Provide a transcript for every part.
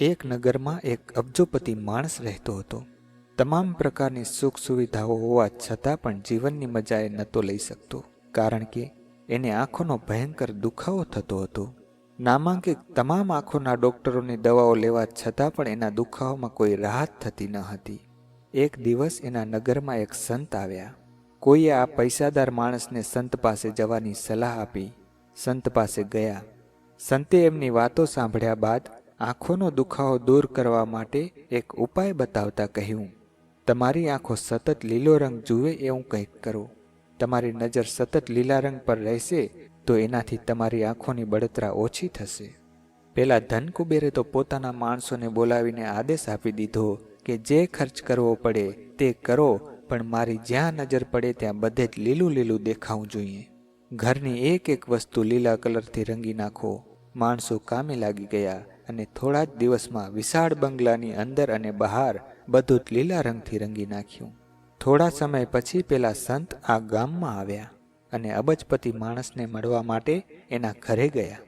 એક નગરમાં એક અબજોપતિ માણસ રહેતો હતો. તમામ પ્રકારની સુખ સુવિધાઓ હોવા છતાં પણ જીવનની મજા એ નહોતો લઈ શકતો, કારણ કે એને આંખોનો ભયંકર દુખાવો થતો હતો. નામાંકિત તમામ આંખોના ડોક્ટરોની દવાઓ લેવા છતાં પણ એના દુખાવામાં કોઈ રાહત થતી ન હતી. એક દિવસ એના નગરમાં એક સંત આવ્યા. કોઈએ આ પૈસાદાર માણસને સંત પાસે જવાની સલાહ આપી. સંત પાસે ગયા. સંતે એમની વાતો સાંભળ્યા બાદ આંખોનો દુખાવો દૂર કરવા માટે એક ઉપાય બતાવતા કહ્યું, તમારી આંખો સતત લીલો રંગ જુએ એવું કંઈક કરો. તમારી નજર સતત લીલા રંગ પર રહેશે તો એનાથી તમારી આંખોની બળતરા ઓછી થશે. પેલા ધનકુબેરે તો પોતાના માણસોને બોલાવીને આદેશ આપી દીધો કે જે ખર્ચ કરવો પડે તે કરો, પણ મારી જ્યાં નજર પડે ત્યાં બધે જ લીલું લીલું દેખાવું જોઈએ. ઘરની એક એક વસ્તુ લીલા કલરથી રંગી નાખો. માણસો કામે લાગી ગયા. અને થોડા જ દિવસમાં વિશાળ બંગલાની અંદર અને બહાર બધું જ લીલા રંગથી રંગી નાખ્યું. થોડા સમય પછી પેલા સંત આ ગામમાં આવ્યા અને અબજપતિ માણસને મળવા માટે એના ઘરે ગયા.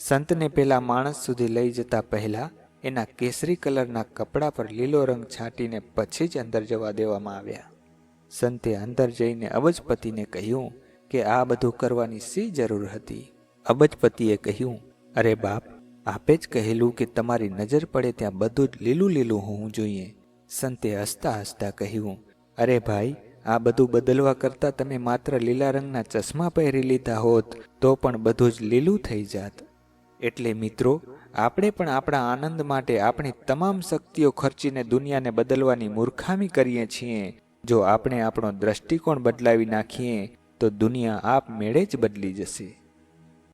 સંતને પેલા માણસ સુધી લઈ જતા પહેલા એના કેસરી કલરના કપડા પર લીલો રંગ છાંટીને પછી જ અંદર જવા દેવામાં આવ્યા. સંતે અંદર જઈને અબજપતિને કહ્યું કે આ બધું કરવાની શી જરૂર હતી? અબજપતિએ કહ્યું, અરે બાપ આપે જ કહેલું કે તમારી નજર પડે ત્યાં બધું જ લીલું લીલું હોવું જોઈએ. સંતે હસતા હસતા કહ્યું, અરે ભાઈ, આ બધું બદલવા કરતાં તમે માત્ર લીલા રંગના ચશ્મા પહેરી લીધા હોત, તો પણ બધું જ લીલું થઈ જાત. એટલે મિત્રો, આપણે પણ આપણા આનંદ માટે આપણી તમામ શક્તિઓ ખર્ચીને દુનિયાને બદલવાની મૂર્ખામી કરીએ છીએ. જો આપણે આપણો દ્રષ્ટિકોણ બદલાવી નાખીએ, તો દુનિયા આપ મેળે જ બદલી જશે.